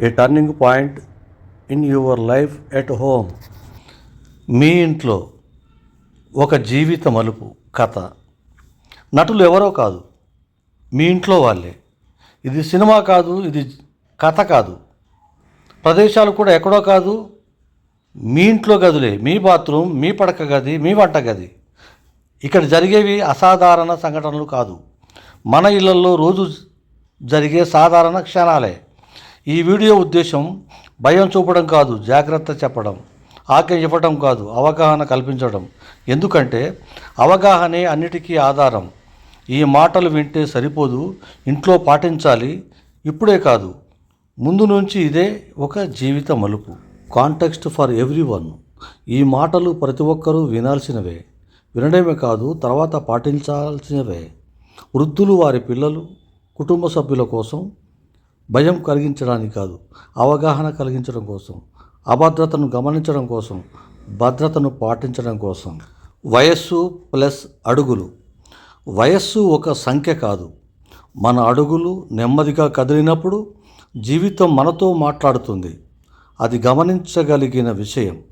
A turning point in your life at home మీ ఇంట్లో ఒక జీవిత మలుపు కథ. నటులు ఎవరో కాదు. మీ ఇంట్లో వాళ్ళే. ఇది సినిమా కాదు ఇది కథ కాదు. ప్రదేశాలు కూడా ఎక్కడో కాదు. మీ ఇంట్లో గదులే. మీ బాత్రూమ్ మీ పడక గది మీ వంట గది. ఇక్కడ జరిగేవి అసాధారణ సంఘటనలు కాదు. మన ఇళ్ళలో రోజు జరిగే సాధారణ క్షణాలే. ఈ వీడియో ఉద్దేశం భయం చూపడం కాదు జాగ్రత్త చెప్పడం ఆజ్ఞ ఇవ్వడం కాదు అవగాహన కల్పించడం. ఎందుకంటే అవగాహనే అన్నిటికీ ఆధారం. ఈ మాటలు వింటే సరిపోదు ఇంట్లో పాటించాలి ఇప్పుడే కాదు. ముందు నుంచి ఇదే ఒక జీవిత మలుపు. కాంటెక్స్ట్ ఫర్ ఎవ్రీ వన్ ఈ మాటలు ప్రతి ఒక్కరూ వినాల్సినవే. వినడమే కాదు తర్వాత పాటించాల్సినవే. వృద్ధులు వారి పిల్లలు కుటుంబ సభ్యుల కోసం భయం కలిగించడానికి కాదు అవగాహన కలిగించడం కోసం అభద్రతను గమనించడం కోసం భద్రతను పాటించడం కోసం. వయస్సు ప్లస్ అడుగులు. వయస్సు ఒక సంఖ్య కాదు. మన అడుగులు నెమ్మదిగా కదిలినప్పుడు జీవితం మనతో మాట్లాడుతుంది. అది గమనించగలిగిన విషయం.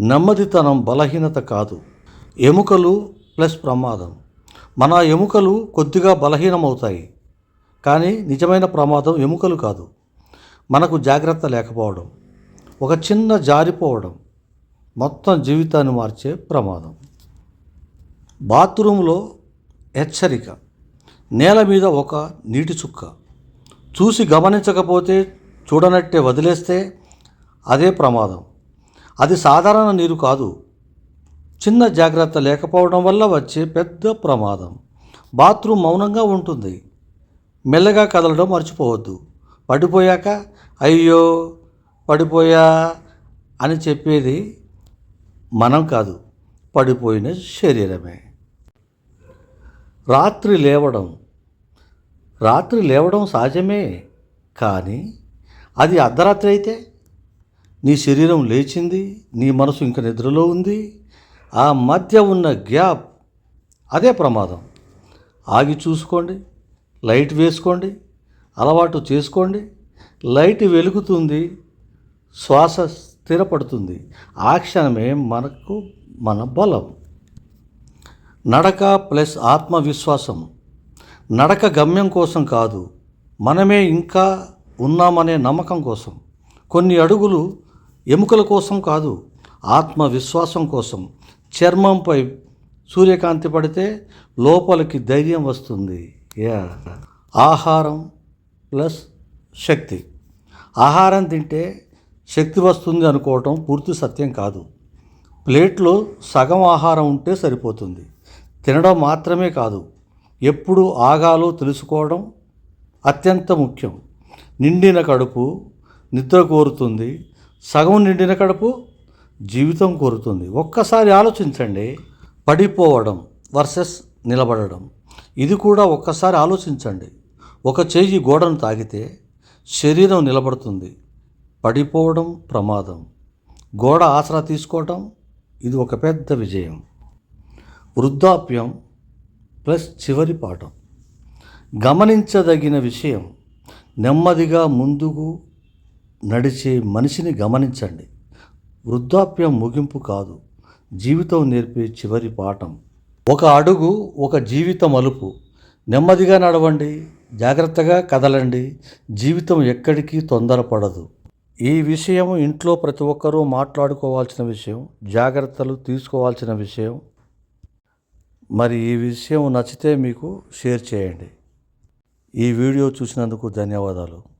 నెమ్మదితనం బలహీనత కాదు. ఎముకలు ప్లస్ ప్రమాదం. మన ఎముకలు కొద్దిగా బలహీనమవుతాయి. కానీ నిజమైన ప్రమాదం ఎముకలు కాదు. మనకు జాగ్రత్త లేకపోవడం ఒక చిన్న జారిపోవడం మొత్తం జీవితాన్ని మార్చే ప్రమాదం. బాత్రూంలో హెచ్చరిక నేల మీద ఒక నీటి చుక్క. చూసి గమనించకపోతే చూడనట్టే వదిలేస్తే అదే ప్రమాదం. అది సాధారణ నీరు కాదు. చిన్న జాగ్రత్త లేకపోవడం వల్ల వచ్చే పెద్ద ప్రమాదం. బాత్రూమ్ మౌనంగా ఉంటుంది. మెల్లగా కదలడం మర్చిపోవద్దు. పడిపోయాక అయ్యో పడిపోయా అని చెప్పేది మనం కాదు పడిపోయిన శరీరమే. రాత్రి లేవడం రాత్రి లేవడం సహజమే కానీ అది అర్ధరాత్రి అయితే నీ శరీరం లేచింది నీ మనసు ఇంకా నిద్రలో ఉంది ఆ మధ్య ఉన్న గ్యాప్ అదే ప్రమాదం. ఆగి చూసుకోండి. లైట్ వేసుకోండి అలవాటు చేసుకోండి లైట్ వెలుగుతుంది శ్వాస స్థిరపడుతుంది. ఆ క్షణమే మనకు మన బలం. నడక ప్లస్ ఆత్మవిశ్వాసం. నడక గమ్యం కోసం కాదు మనమే ఇంకా ఉన్నామనే నమ్మకం కోసం. కొన్ని అడుగులు ఎముకల కోసం కాదు ఆత్మవిశ్వాసం కోసం. చర్మంపై సూర్యకాంతి పడితే లోపలికి ధైర్యం వస్తుంది. యా ఆహారం ప్లస్ శక్తి. ఆహారం తింటే శక్తి వస్తుంది అనుకోవటం పూర్తి సత్యం కాదు. ప్లేట్లో సగం ఆహారం ఉంటే సరిపోతుంది. తినడం మాత్రమే కాదు. ఎప్పుడు ఆగాలో తెలుసుకోవడం అత్యంత ముఖ్యం. నిండిన కడుపు నిద్ర కోరుతుంది. సగం నిండిన కడుపు జీవితం కోరుతుంది. ఒక్కసారి ఆలోచించండి. పడిపోవడం వర్సెస్ నిలబడడం. ఇది కూడా ఒక్కసారి ఆలోచించండి. ఒక చేయి గోడను తాగితే శరీరం నిలబడుతుంది. పడిపోవడం ప్రమాదం. గోడ ఆసరా తీసుకోవడం ఇది ఒక పెద్ద విజయం. వృద్ధాప్యం ప్లస్ చివరి పాఠం. గమనించదగిన విషయం నెమ్మదిగా ముందుకు నడిచే మనిషిని గమనించండి. వృద్ధాప్యం ముగింపు కాదు జీవితం నేర్పే చివరి పాఠం. ఒక అడుగు ఒక జీవిత మలుపు నెమ్మదిగా నడవండి జాగ్రత్తగా కదలండి. జీవితం ఎక్కడికి తొందరపడదు. ఈ విషయం ఇంట్లో ప్రతి ఒక్కరూ మాట్లాడుకోవాల్సిన విషయం జాగ్రత్తలు తీసుకోవాల్సిన విషయం. మరి ఈ విషయం నచ్చితే మీకు షేర్ చేయండి. ఈ వీడియో చూసినందుకు ధన్యవాదాలు.